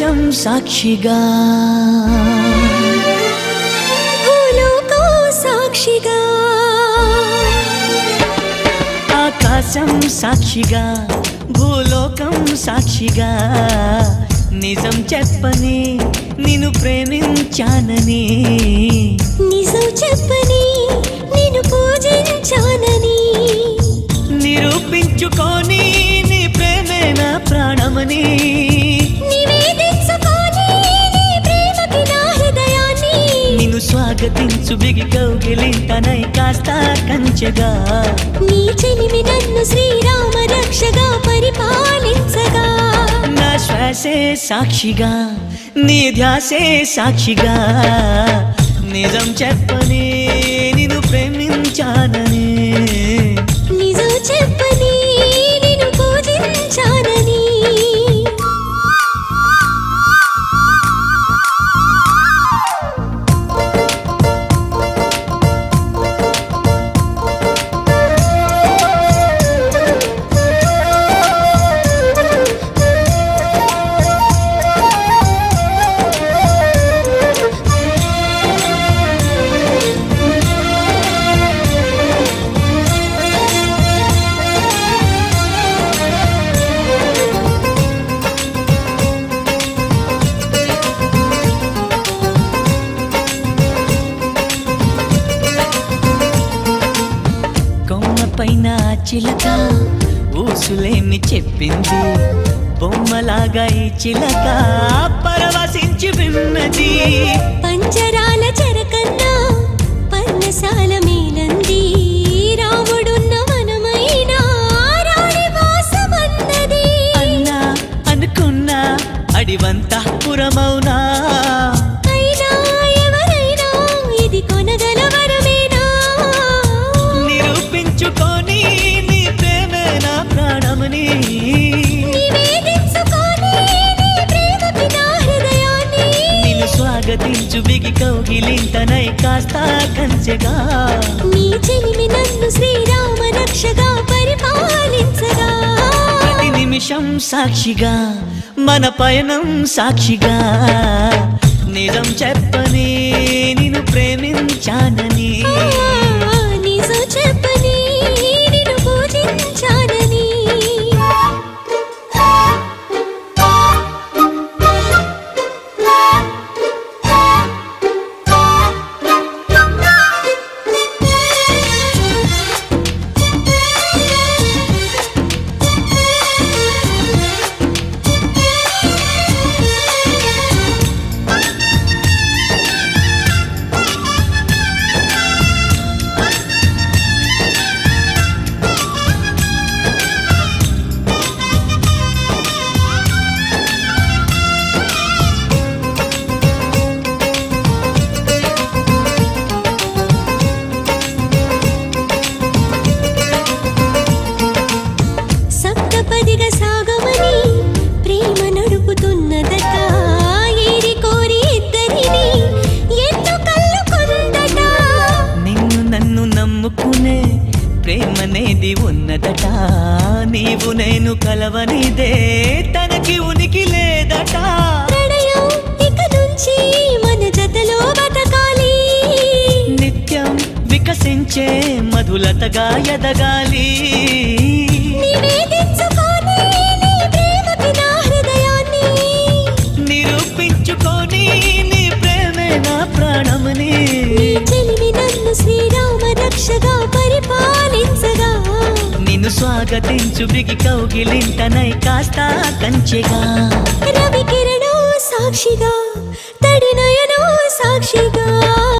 ఆకాశం సాక్షిగా. ఆకాశం సాక్షిగా భూలోకం సాక్షిగా. నిజం చెప్పని నిన్ను ప్రేమించానని. నిజం చెప్పని స్వాగతించు బిగి కౌగిలింతనై కాస్త కంచెగా. నీ చెలిమి నన్ను శ్రీరామ రక్షగా పరిపాలించగా. నా శ్వాసే సాక్షిగా నీ ధ్యాసే సాక్షిగా. నిజం చెప్పని నిన్ను ప్రేమించానని పైన చిలక ఊసులేమి చెప్పింది. బొమ్మలాగా ఈ చిలక పరవశించి విన్నది. పంజరాల చెరకన్నా పర్ణశాల మేలంది. రాముడున్న మనమైనా అన్నా అనుకున్నా అడివంతా పురమౌనా? స్వాగతించు బిగి కౌగిలింతనై కాస్త కంచెగా. నీ చెలిమి నన్ను శ్రీరామ రక్షగా పరిపాలించగా. ప్రతి నిమిషం సాక్షిగా మన పయనం సాక్షిగా. నిజం చెప్పని ప్రేమనేది ఉన్నదట. నీవు నేను కలవనిదే తనకి ఉనికి లేదట. ప్రణయం ఇక నుంచి మన జతలో బతకాలి. నిత్యం వికసించే మధులతగా ఎదగాలి. నిరూపించుకొని నీ ప్రేమే నా ప్రాణమని నిన్ను స్వాగతించు బిగి కౌగిలింతనై కాస్త కంచెగా. రవి కిరణం సాక్షిగా తడి నయనం సాక్షిగా.